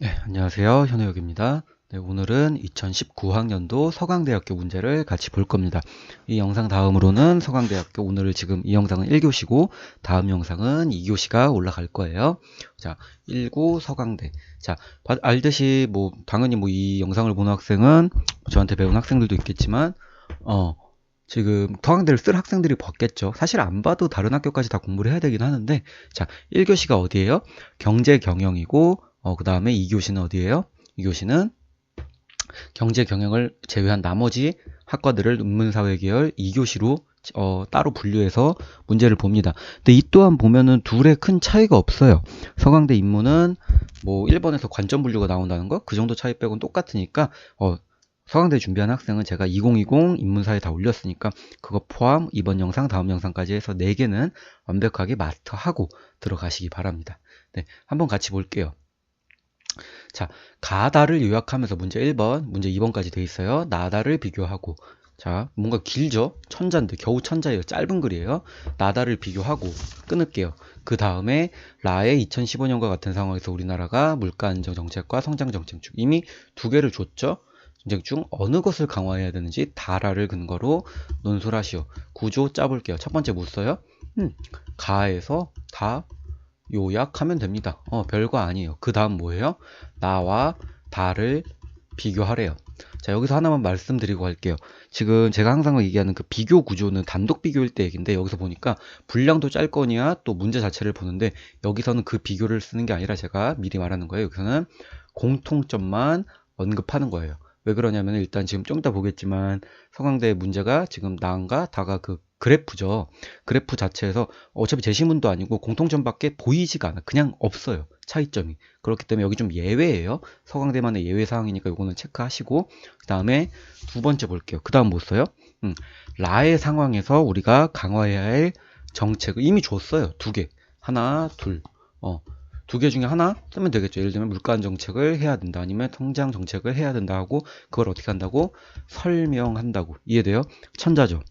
네, 안녕하세요. 현우혁입니다. 네, 오늘은 2019학년도 서강대학교 문제를 같이 볼 겁니다. 이 영상 다음으로는 서강대학교 오늘 지금 이 영상은 1교시고 다음 영상은 2교시가 올라갈 거예요. 자, 19 서강대. 자, 알듯이 뭐 당연히 뭐 이 영상을 보는 학생은 저한테 배운 학생들도 있겠지만 어 지금 서강대를 쓸 학생들이 봤겠죠. 사실 안 봐도 다른 학교까지 다 공부를 해야 되긴 하는데 자, 1교시가 어디예요? 경제 경영이고 어, 그 다음에 2교시는 어디예요? 2교시는 경제 경영을 제외한 나머지 학과들을 인문사회 계열 2교시로 어, 따로 분류해서 문제를 봅니다. 근데 이 또한 보면은 둘의 큰 차이가 없어요. 서강대 인문은 뭐 1번에서 관점 분류가 나온다는 거 그 정도 차이 빼고는 똑같으니까 어, 서강대 준비한 학생은 제가 2020 인문사에 다 올렸으니까 그거 포함 이번 영상 다음 영상까지 해서 4개는 완벽하게 마스터하고 들어가시기 바랍니다. 네, 한번 같이 볼게요. 자, 가다를 요약하면서 문제 1번, 문제 2번까지 돼 있어요. 나다를 비교하고. 자, 뭔가 길죠? 천자인데, 겨우 천자예요. 짧은 글이에요. 나다를 비교하고 끊을게요. 그 다음에 라의 2015년과 같은 상황에서 우리나라가 물가 안정 정책과 성장 정책 중 이미 두 개를 줬죠. 정책 중 어느 것을 강화해야 되는지 다라를 근거로 논술 하시오. 구조 짜볼게요. 첫 번째 뭐 써요? 음, 가에서 다 요약하면 됩니다. 어, 별거 아니에요. 그 다음 뭐예요? 나와 다를 비교하래요. 자, 여기서 하나만 말씀드리고 갈게요. 지금 제가 항상 얘기하는 그 비교 구조는 단독 비교일 때 얘기인데 여기서 보니까 분량도 짧거니와 또 문제 자체를 보는데 여기서는 그 비교를 쓰는 게 아니라 제가 미리 말하는 거예요. 여기서는 공통점만 언급하는 거예요. 왜 그러냐면 일단 지금 좀 이따 보겠지만 서강대 문제가 지금 나은가 다가 그 그래프죠. 그래프 자체에서 어차피 제시문도 아니고 공통점밖에 보이지가 않아. 그냥 없어요. 차이점이. 그렇기 때문에 여기 좀 예외예요. 서강대만의 예외 사항이니까 이거는 체크하시고 그 다음에 두 번째 볼게요. 그 다음 뭐 써요? 음, 라의 상황에서 우리가 강화해야 할 정책을 이미 줬어요. 두 개. 하나, 둘. 어, 두 개 중에 하나 쓰면 되겠죠. 예를 들면 물가 정책을 해야 된다. 아니면 통장 정책을 해야 된다 하고 그걸 어떻게 한다고? 설명한다고. 이해돼요? 천자죠.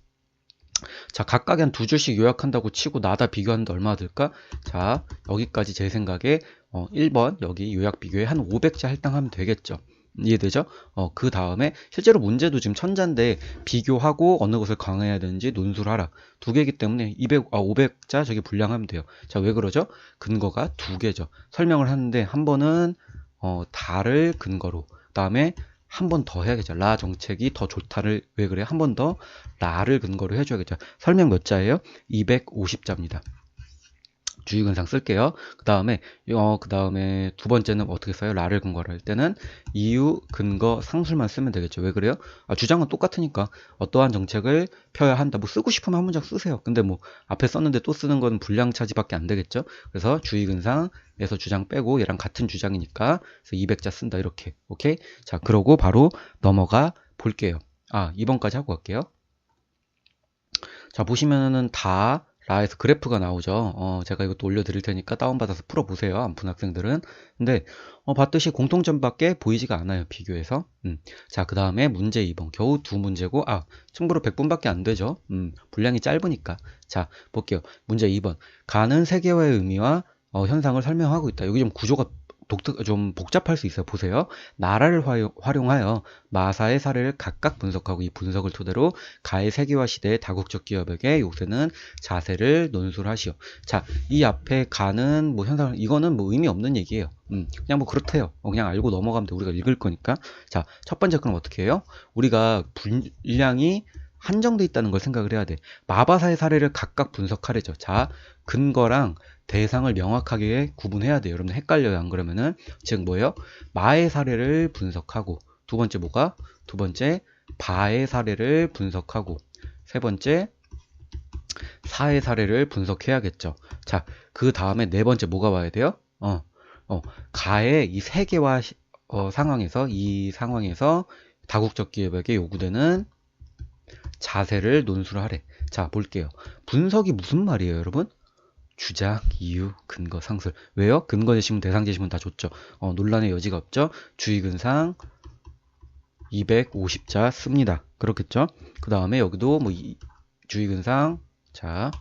자, 각각의 한두 줄씩 요약한다고 치고 나다 비교하는데 얼마 들까? 자, 여기까지 제 생각에 어, 1번 여기 요약 비교에 한 500자 할당하면 되겠죠. 이해되죠? 어, 그 다음에 실제로 문제도 지금 천자인데 비교하고 어느 것을 강해야 되는지 논술 하라. 두 개이기 때문에 200, 아, 500자 저기 분량하면 돼요. 자, 왜 그러죠? 근거가 두 개죠. 설명을 하는데 한 번은 어, 다를 근거로 그 다음에 한 번 더 해야겠죠. 라 정책이 더 좋다를 왜 그래? 한 번 더 라를 근거로 해줘야겠죠. 설명 몇 자예요? 250자입니다. 주의근상 쓸게요. 그 다음에 어, 그 다음에 두 번째는 어떻게 써요? 라를 근거로 할 때는 이유, 근거, 상술만 쓰면 되겠죠. 왜 그래요? 아, 주장은 똑같으니까 어떠한 정책을 펴야 한다. 뭐 쓰고 싶으면 한 문장 쓰세요. 근데 뭐 앞에 썼는데 또 쓰는 건 분량 차지밖에 안 되겠죠. 그래서 주의근상에서 주장 빼고 얘랑 같은 주장이니까 그래서 200자 쓴다 이렇게. 오케이? 자, 그러고 바로 넘어가 볼게요. 아, 2번까지 하고 갈게요. 자, 보시면은 다 라에서 그래프가 나오죠. 어, 제가 이것도 올려드릴 테니까 다운받아서 풀어보세요. 안 푼 학생들은. 근데 어, 봤듯이 공통점밖에 보이지가 않아요. 비교해서. 음. 자, 그 다음에 문제 2번. 겨우 두 문제고, 아, 충분로 100분밖에 안 되죠. 음, 분량이 짧으니까. 자, 볼게요. 문제 2번. 가는 세계화의 의미와 어, 현상을 설명하고 있다. 여기 좀 구조가 독특 좀 복잡할 수 있어요. 보세요. 나라를 활용하여 마사의 사례를 각각 분석하고 이 분석을 토대로 가해 세계화 시대의 다국적 기업에게 요새는 자세를 논술하시오. 자, 이 앞에 가는 뭐 현상 이거는 뭐 의미 없는 얘기예요. 음, 그냥 뭐 그렇대요. 어, 그냥 알고 넘어가면 돼. 우리가 읽을 거니까. 자, 첫 번째 그럼 어떻게 해요? 우리가 분량이 한정돼 있다는 걸 생각을 해야 돼. 마바사의 사례를 각각 분석하래죠. 자, 근거랑 대상을 명확하게 구분해야 돼요. 여러분 헷갈려요. 안 그러면은 즉 뭐예요? 마의 사례를 분석하고 두 번째 뭐가? 두 번째 바의 사례를 분석하고 세 번째 사의 사례를 분석해야겠죠. 자, 그 다음에 네 번째 뭐가 와야 돼요? 어, 어, 가의 이 세 개와 어, 상황에서 이 상황에서 다국적 기업에게 요구되는 자세를 논술하래. 자, 볼게요. 분석이 무슨 말이에요, 여러분? 주장, 이유, 근거, 상술. 왜요? 근거 제시문, 대상 제시문 다 줬죠. 어, 논란의 여지가 없죠. 주의근상 250자 씁니다. 그렇겠죠? 그 다음에 여기도 뭐 주의근상 자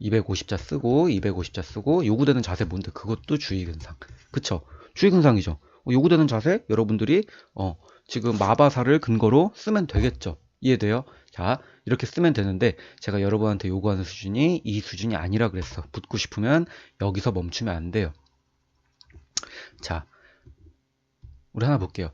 250자 쓰고 250자 쓰고 요구되는 자세 뭔데 그것도 주의근상 그쵸 주의근상이죠 어, 요구되는 자세 여러분들이 어 지금 마바사를 근거로 쓰면 되겠죠 이해돼요 자 이렇게 쓰면 되는데 제가 여러분한테 요구하는 수준이 이 수준이 아니라 그랬어. 붙고 싶으면 여기서 멈추면 안 돼요. 자 우리 하나 볼게요.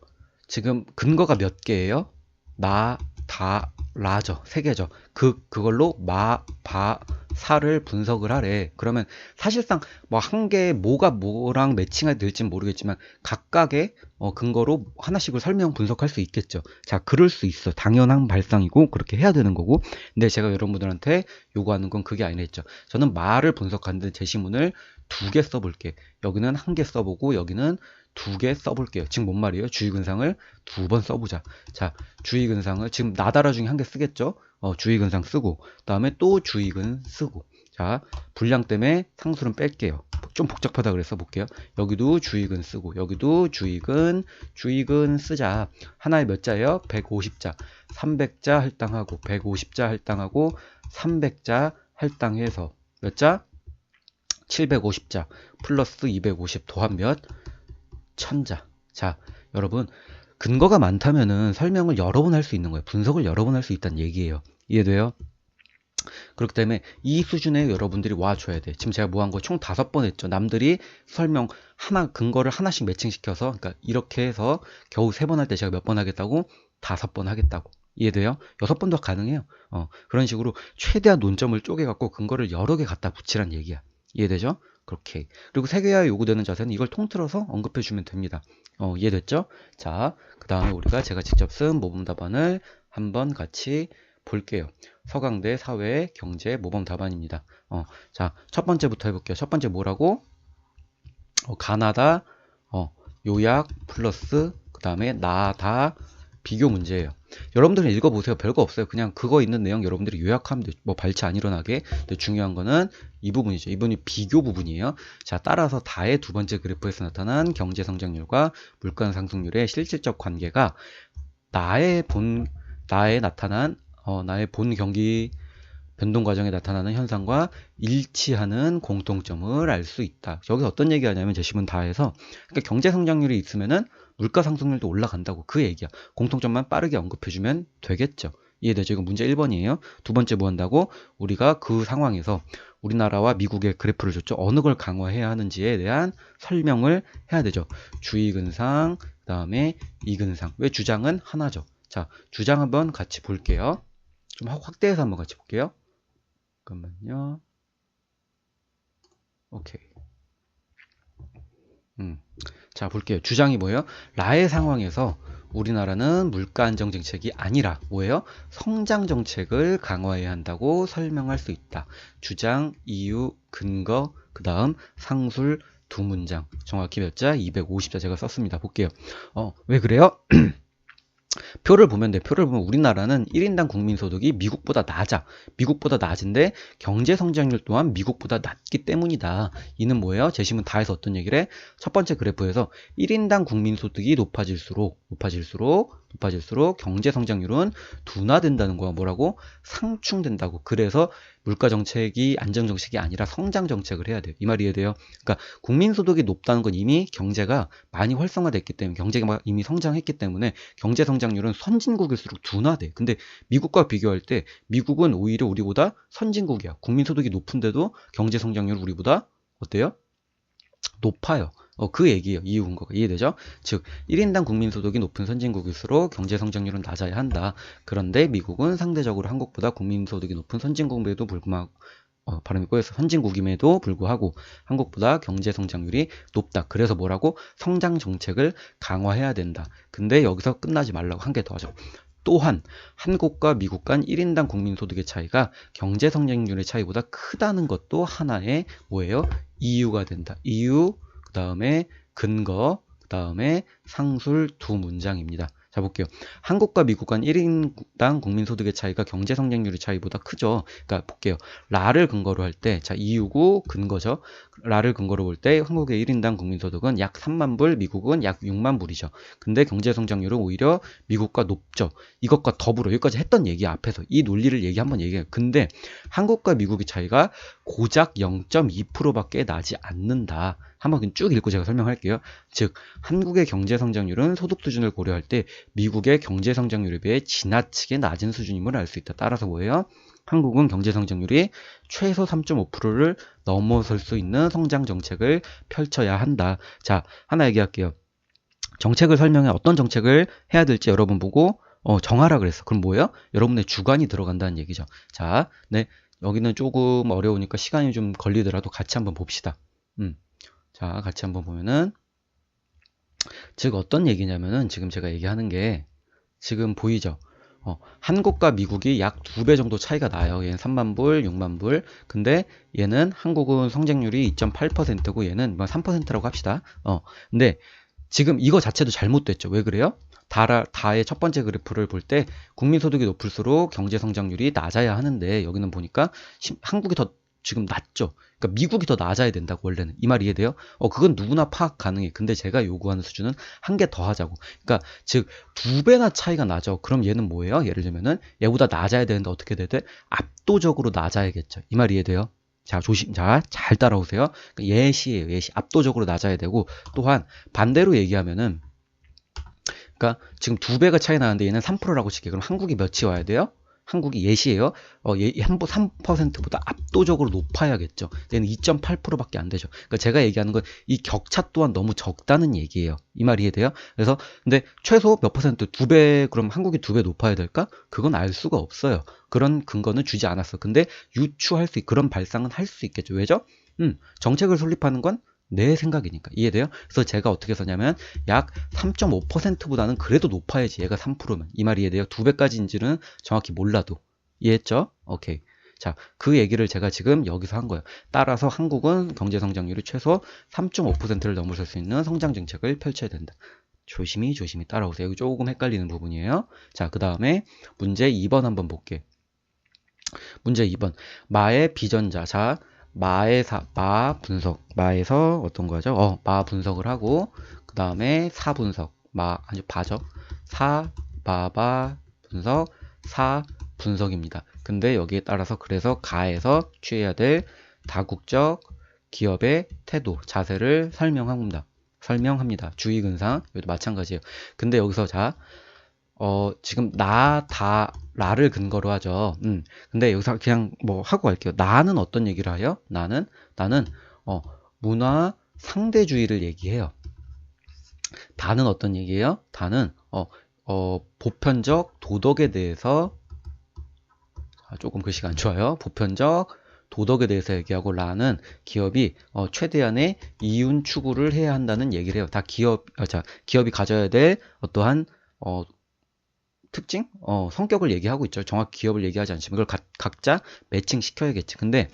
지금 근거가 몇 개예요? 나, 다, 라죠. 세 개죠. 그, 그걸로 마, 바, 사를 분석을 하래. 그러면 사실상 뭐 한개 뭐가 뭐랑 매칭이 될지는 모르겠지만 각각의 어, 근거로 하나씩을 설명 분석할 수 있겠죠. 자, 그럴 수 있어. 당연한 발상이고 그렇게 해야 되는 거고. 근데 제가 여러분들한테 요구하는 건 그게 아니라 했죠. 저는 말을 분석하는데 제시문을 두 개 써볼게. 여기는 한 개 써보고 여기는 두 개 써볼게요. 지금 뭔 말이에요? 주의근상을 두 번 써보자. 자, 주의근상을 지금 나다라 중에 한 개 쓰겠죠? 어, 주의근상 쓰고 다음에 또 주의근 쓰고 자 분량 때문에 상수는 뺄게요 좀 복잡하다 그래서 볼게요 여기도 주의근 쓰고 여기도 주의근 주의근 쓰자 하나에 몇 자예요 150자 300자 할당하고 150자 할당하고 300자 할당해서 몇 자? 750자 플러스 250 더한 몇? 1000자 자 여러분 근거가 많다면은 설명을 여러 번 할 수 있는 거예요 분석을 여러 번 할 수 있다는 얘기예요 이해돼요? 그렇기 때문에 이 수준에 여러분들이 와줘야 돼. 지금 제가 뭐 한 거 총 다섯 번 했죠. 남들이 설명 하나, 근거를 하나씩 매칭시켜서, 그러니까 이렇게 해서 겨우 세 번 할 때 제가 몇 번 하겠다고? 다섯 번 하겠다고. 이해돼요? 여섯 번도 가능해요. 어, 그런 식으로 최대한 논점을 쪼개갖고 근거를 여러 개 갖다 붙이란 얘기야. 이해되죠? 그렇게. 그리고 세계화 요구되는 자세는 이걸 통틀어서 언급해 주면 됩니다. 어, 이해됐죠? 자, 그 다음에 우리가 제가 직접 쓴 모범 답안을 한번 같이 볼게요. 서강대 사회 경제 모범 답안입니다. 어, 자, 첫 번째부터 해볼게요. 첫 번째 뭐라고? 어, 가나다 어, 요약 플러스 그 다음에 나다 비교 문제예요. 여러분들은 읽어보세요. 별거 없어요. 그냥 그거 있는 내용 여러분들이 요약하면 돼. 뭐 발치 안 일어나게. 근데 중요한 거는 이 부분이죠. 이 부분이 비교 부분이에요. 자, 따라서 다의 두 번째 그래프에서 나타난 경제 성장률과 물가 상승률의 실질적 관계가 나의 본 나에 나타난 어, 나의 본 경기 변동 과정에 나타나는 현상과 일치하는 공통점을 알 수 있다. 여기 어떤 얘기 하냐면 제시문 다해서 그러니까 경제 성장률이 있으면은 물가 상승률도 올라간다고 그 얘기야. 공통점만 빠르게 언급해주면 되겠죠. 이해되죠? 이거 문제 1번이에요. 두 번째 뭐 한다고? 우리가 그 상황에서 우리나라와 미국의 그래프를 줬죠. 어느 걸 강화해야 하는지에 대한 설명을 해야 되죠. 주의근상, 그 다음에 이근상. 왜 주장은 하나죠. 자, 주장 한번 같이 볼게요. 좀 확대해서 한번 같이 볼게요. 잠깐만요. 오케이. 음. 자, 볼게요. 주장이 뭐예요? 라의 상황에서 우리나라는 물가 안정 정책이 아니라 뭐예요? 성장 정책을 강화해야 한다고 설명할 수 있다. 주장, 이유, 근거, 그 다음 상술 두 문장. 정확히 몇 자? 250자 제가 썼습니다. 볼게요. 어, 왜 그래요? 표를 보면 돼. 표를 보면 우리나라는 1인당 국민소득이 미국보다 낮아. 미국보다 낮은데 경제 성장률 또한 미국보다 낮기 때문이다. 이는 뭐예요? 제시문 다해서 어떤 얘기를 해? 첫 번째 그래프에서 1인당 국민소득이 높아질수록 높아질수록 높아질수록 경제 성장률은 둔화된다는 거야. 뭐라고? 상충된다고. 그래서 물가 정책이 안정 정책이 아니라 성장 정책을 해야 돼요. 이 말이 이해돼요? 그러니까 국민 소득이 높다는 건 이미 경제가 많이 활성화됐기 때문에 경제가 이미 성장했기 때문에 경제 성장률은 선진국일수록 둔화돼. 근데 미국과 비교할 때 미국은 오히려 우리보다 선진국이야. 국민 소득이 높은데도 경제 성장률 우리보다 어때요? 높아요. 어, 그 얘기예요. 이유 근거가 이해되죠? 즉 1인당 국민소득이 높은 선진국일수록 경제 성장률은 낮아야 한다. 그런데 미국은 상대적으로 한국보다 국민소득이 높은 선진국임에도 불구하고 어, 발음이 꼬여서 선진국임에도 불구하고 한국보다 경제 성장률이 높다. 그래서 뭐라고? 성장 정책을 강화해야 된다. 근데 여기서 끝나지 말라고 한 개 더 하죠. 또한 한국과 미국 간 1인당 국민소득의 차이가 경제 성장률의 차이보다 크다는 것도 하나의 뭐예요? 이유가 된다. 이유 그 다음에 근거, 그 다음에 상술 두 문장입니다. 자 볼게요. 한국과 미국 간 1인당 국민소득의 차이가 경제 성장률의 차이보다 크죠. 그러니까 볼게요. 라를 근거로 할 때, 자 이유고 근거죠. 라를 근거로 볼 때 한국의 1인당 국민소득은 약 3만 불, 미국은 약 6만 불이죠. 근데 경제 성장률은 오히려 미국과 높죠. 이것과 더불어 여기까지 했던 얘기 앞에서 이 논리를 얘기 한번 얘기해요. 근데 한국과 미국의 차이가 고작 0.2%밖에 나지 않는다. 한번 쭉 읽고 제가 설명할게요. 즉 한국의 경제 성장률은 소득 수준을 고려할 때 미국의 경제 성장률에 비해 지나치게 낮은 수준임을 알 수 있다. 따라서 뭐예요? 한국은 경제 성장률이 최소 3.5%를 넘어설 수 있는 성장 정책을 펼쳐야 한다. 자, 하나 얘기할게요. 정책을 설명해 어떤 정책을 해야 될지 여러분 보고 어, 정하라 그랬어. 그럼 뭐예요? 여러분의 주관이 들어간다는 얘기죠. 자, 네. 여기는 조금 어려우니까 시간이 좀 걸리더라도 같이 한번 봅시다. 음. 자, 같이 한번 보면은 즉 어떤 얘기냐면은 지금 제가 얘기하는 게 지금 보이죠? 어, 한국과 미국이 약 두 배 정도 차이가 나요. 얘는 3만 불, 6만 불. 근데 얘는 한국은 성장률이 2.8%고 얘는 3%라고 뭐 합시다. 어, 근데 지금 이거 자체도 잘못됐죠. 왜 그래요? 다, 다의 첫 번째 그래프를 볼 때 국민소득이 높을수록 경제 성장률이 낮아야 하는데 여기는 보니까 한국이 더 지금 낮죠. 그러니까 미국이 더 낮아야 된다고 원래는 이 말 이해돼요? 어 그건 누구나 파악 가능해. 근데 제가 요구하는 수준은 한 개 더 하자고. 그러니까 즉 두 배나 차이가 나죠. 그럼 얘는 뭐예요? 예를 들면은 얘보다 낮아야 되는데 어떻게 돼야 돼? 압도적으로 낮아야겠죠. 이 말 이해돼요? 자 조심 자잘 따라오세요. 그러니까 예시예요. 예시 압도적으로 낮아야 되고 또한 반대로 얘기하면은 그러니까 지금 두 배가 차이 나는데 얘는 3%라고 칠게. 그럼 한국이 몇이 와야 돼요? 한국이 예시예요. 어, 예, 3%보다 압도적으로 높아야겠죠. 얘는 2.8%밖에 안 되죠. 그러니까 제가 얘기하는 건 이 격차 또한 너무 적다는 얘기예요. 이 말 이해돼요? 그래서 근데 최소 몇 퍼센트 두 배 그럼 한국이 두 배 높아야 될까? 그건 알 수가 없어요. 그런 근거는 주지 않았어. 근데 유추할 수 그런 발상은 할 수 있겠죠. 왜죠? 음, 정책을 설립하는 건 내 생각이니까 이해돼요? 그래서 제가 어떻게 썼냐면 약 3.5%보다는 그래도 높아야지 얘가 3%면 이 말이 이해돼요? 두 배까지인지는 정확히 몰라도 이해했죠? 오케이 자, 그 얘기를 제가 지금 여기서 한 거예요. 따라서 한국은 경제 성장률이 최소 3.5%를 넘어설 수 있는 성장 정책을 펼쳐야 된다. 조심히 조심히 따라오세요. 여기 조금 헷갈리는 부분이에요. 자, 그 다음에 문제 2번 한번 볼게. 문제 2번. 마의 비전자. 자, 사, 마 분석, 마에서 어떤 거죠? 어, 마 분석을 하고, 그 다음에 사 분석, 마, 아니, 바죠. 사, 마바 분석, 사 분석입니다. 근데 여기에 따라서 그래서 가에서 취해야 될 다국적 기업의 태도, 자세를 설명합니다. 설명합니다. 주의근상, 여기도 마찬가지예요. 근데 여기서 자, 어, 지금 나, 다, 라를 근거로 하죠. 음. 근데 여기서 그냥 뭐 하고 갈게요. 나는 어떤 얘기를 해요? 나는, 나는, 어, 문화 상대주의를 얘기해요. 다는 어떤 얘기예요? 다는, 어, 어, 보편적 도덕에 대해서, 아, 조금 글씨가 안 좋아요. 보편적 도덕에 대해서 얘기하고 라는 기업이 어, 최대한의 이윤 추구를 해야 한다는 얘기를 해요. 다 기업, 아, 자, 기업이 가져야 될 어떠한 어, 특징, 어, 성격을 얘기하고 있죠. 정확히 기업을 얘기하지 않지만 그걸 가, 각자 매칭 시켜야겠지. 근데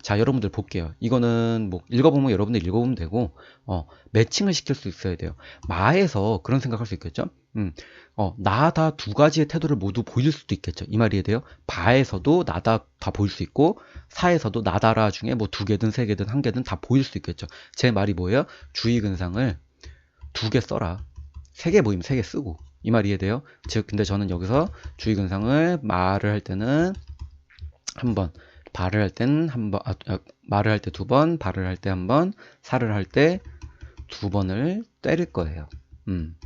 자 여러분들 볼게요. 이거는 뭐 읽어보면 여러분들 읽어보면 되고 어, 매칭을 시킬 수 있어야 돼요. 마에서 그런 생각할 수 있겠죠. 음, 어, 나다 두 가지의 태도를 모두 보일 수도 있겠죠. 이 말이 돼요. 바에서도 나다 다 보일 수 있고 사에서도 나다라 중에 뭐 두 개든 세 개든 한 개든 다 보일 수 있겠죠. 제 말이 뭐예요? 주의 근상을 두 개 써라. 세 개 모이면 세개 쓰고 이 말 이해돼요? 즉 근데 저는 여기서 주의 근상을 말을 할 때는 한 번, 발을 할 때는 한 번, 아, 아, 말을 할 때 두 번, 발을 할 때 한 번, 살을 할 때 두 번을 때릴 거예요. 음.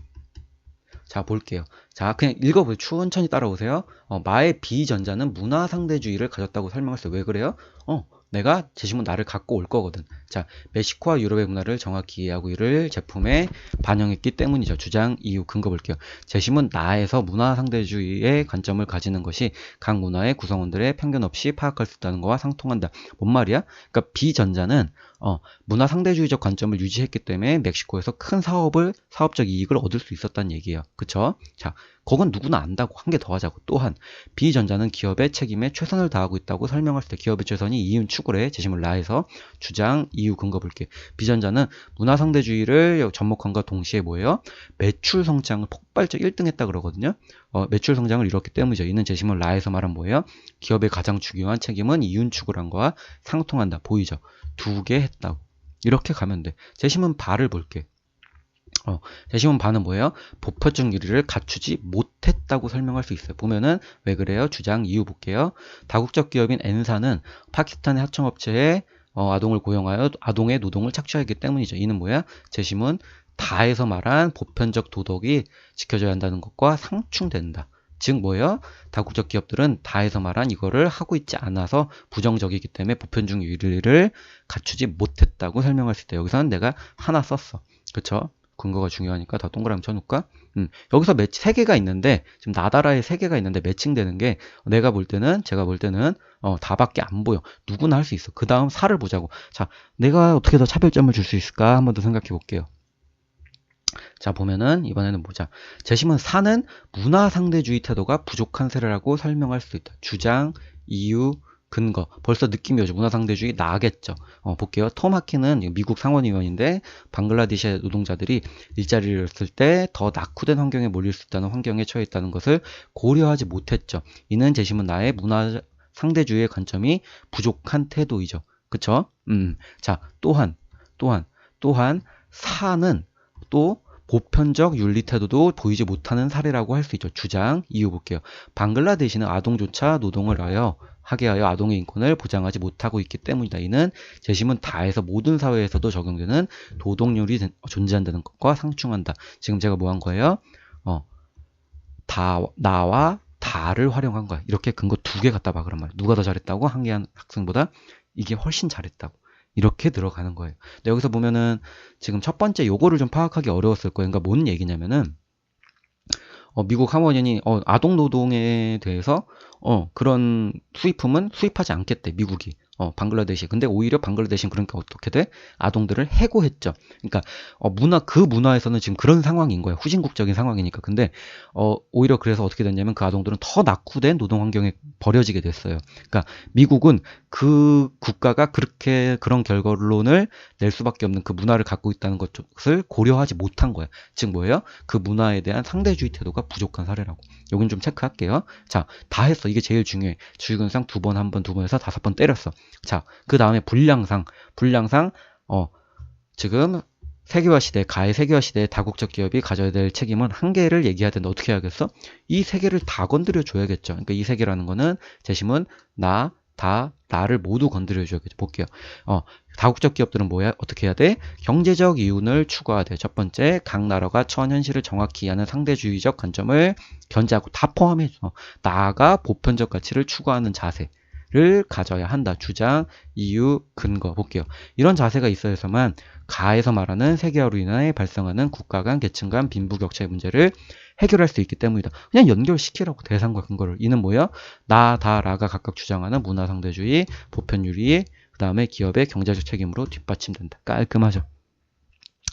자 볼게요. 자 그냥 읽어보세요. 천천히 따라오세요. 어, 마의 비전자는 문화상대주의를 가졌다고 설명했어요. 왜 그래요? 어 내가 제시문 나를 갖고 올 거거든. 자, 멕시코와 유럽의 문화를 정확히 이해하고 이를 제품에 반영했기 때문이죠. 주장, 이유, 근거 볼게요. 제시문 나에서 문화 상대주의의 관점을 가지는 것이 각 문화의 구성원들의 편견 없이 파악할 수 있다는 것과 상통한다. 뭔 말이야? 그러니까 비전자는 어, 문화 상대주의적 관점을 유지했기 때문에 멕시코에서 큰 사업을 사업적 이익을 얻을 수 있었다는 얘기예요. 그쵸? 자, 그건 누구나 안다고 한 개 더 하자고. 또한 비전자는 기업의 책임에 최선을 다하고 있다고 설명할 때 기업의 최선이 이윤 추구래 제시물 라에서 주장 이유 근거 볼게. 비전자는 문화 상대주의를 접목한과 동시에 뭐예요? 매출 성장을 폭발적 1등 했다 그러거든요. 어, 매출 성장을 이뤘기 때문이죠. 이는 제시물 라에서 말한 뭐예요? 기업의 가장 중요한 책임은 이윤 추구란 거와 상통한다. 보이죠? 두 개 했다고. 이렇게 가면 돼. 제시문 발을 볼게. 제시문 반은 뭐예요? 보편적 유리를 갖추지 못했다고 설명할 수 있어요. 보면은 왜 그래요? 주장 이유 볼게요. 다국적 기업인 N사는 파키스탄의 하청업체에 어, 아동을 고용하여 아동의 노동을 착취하기 때문이죠. 이는 뭐야? 제시문 다에서 말한 보편적 도덕이 지켜져야 한다는 것과 상충된다. 즉 뭐예요? 다국적 기업들은 다에서 말한 이거를 하고 있지 않아서 부정적이기 때문에 보편적 유리를 갖추지 못했다고 설명할 수 있다. 여기서는 내가 하나 썼어. 그쵸? 근거가 중요하니까 다 동그라미 쳐놓을까? 음, 여기서 매치 세 개가 있는데 지금 나다라에 세 개가 있는데 매칭되는 게 내가 볼 때는 제가 볼 때는 어, 다밖에 안 보여. 누구나 할 수 있어. 그 다음 사를 보자고. 자, 내가 어떻게 더 차별점을 줄 수 있을까? 한번 더 생각해 볼게요. 자 보면은 이번에는 보자. 재심은 사는 문화 상대주의 태도가 부족한 세례라고 설명할 수 있다. 주장, 이유, 근거. 벌써 느낌이 오죠. 문화 상대주의 나겠죠. 어, 볼게요. 톰 하키는 미국 상원의원인데 방글라데시의 노동자들이 일자리를 잃었을 때 더 낙후된 환경에 몰릴 수 있다는 환경에 처해 있다는 것을 고려하지 못했죠. 이는 재심은 나의 문화 상대주의의 관점이 부족한 태도이죠. 그쵸? 음. 자, 또한, 또한, 또한, 사는 또 보편적 윤리 태도도 보이지 못하는 사례라고 할 수 있죠. 주장, 이유 볼게요. 방글라데시는 아동조차 노동을 하여 하게 하여 아동의 인권을 보장하지 못하고 있기 때문이다. 이는 재심은 다해서 모든 사회에서도 적용되는 도덕률이 존재한다는 것과 상충한다. 지금 제가 뭐 한 거예요? 어, 다, 나와 다를 활용한 거야. 이렇게 근거 두 개 갖다 박으란 말이야. 누가 더 잘했다고? 한계한 학생보다 이게 훨씬 잘했다고. 이렇게 들어가는 거예요. 여기서 보면은 지금 첫 번째 요거를 좀 파악하기 어려웠을 거예요. 그러니까 뭔 얘기냐면은 어, 미국 하원의원이 어, 아동 노동에 대해서 어, 그런 수입품은 수입하지 않겠대 미국이 어, 방글라데시. 근데 오히려 방글라데시는 그러니까 어떻게 돼? 아동들을 해고했죠. 그러니까 어, 문화 그 문화에서는 지금 그런 상황인 거예요. 후진국적인 상황이니까. 근데 어, 오히려 그래서 어떻게 됐냐면 그 아동들은 더 낙후된 노동 환경에 버려지게 됐어요. 그러니까 미국은 그 국가가 그렇게 그런 결론을 낼 수밖에 없는 그 문화를 갖고 있다는 것을 고려하지 못한 거예요. 즉 뭐예요? 그 문화에 대한 상대주의 태도가 부족한 사례라고. 여긴 좀 체크할게요. 자, 다 했어. 이게 제일 중요해. 주의근상 두 번, 한 번, 두 번 해서 다섯 번 때렸어. 자, 그 다음에 불량상. 불량상, 어, 지금 세계화 시대, 가해 세계화 시대의 다국적 기업이 가져야 될 책임은 한 개를 얘기해야 된다. 어떻게 해야겠어? 이 세 개를 다 건드려 줘야겠죠. 그러니까 이 세 개라는 거는 재심은 나, 다, 나를 모두 건드려 줘야겠죠. 볼게요. 어, 다국적 기업들은 뭐야? 어떻게 해야 돼? 경제적 이윤을 추구해야 돼. 첫 번째, 각 나라가 처한 현실을 정확히 이해하는 상대주의적 관점을 견제하고 다 포함해서 나아가 보편적 가치를 추구하는 자세. 를 가져야 한다. 주장, 이유, 근거 볼게요. 이런 자세가 있어야만 가에서 말하는 세계화로 인해 발생하는 국가 간, 계층 간 빈부격차의 문제를 해결할 수 있기 때문이다. 그냥 연결시키라고 대상과 근거를. 이는 뭐야? 나, 다, 라가 각각 주장하는 문화상대주의, 보편유리, 그 다음에 기업의 경제적 책임으로 뒷받침된다. 깔끔하죠?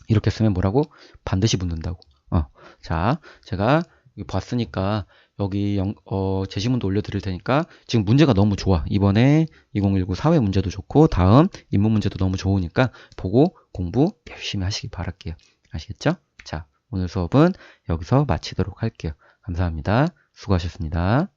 이렇게 쓰면 뭐라고? 반드시 붙는다고. 어. 자, 제가 봤으니까 여기 영, 어, 제시문도 올려드릴 테니까 지금 문제가 너무 좋아. 이번에 2019 사회 문제도 좋고 다음 인문 문제도 너무 좋으니까 보고 공부 열심히 하시기 바랄게요. 아시겠죠? 자, 오늘 수업은 여기서 마치도록 할게요. 감사합니다. 수고하셨습니다.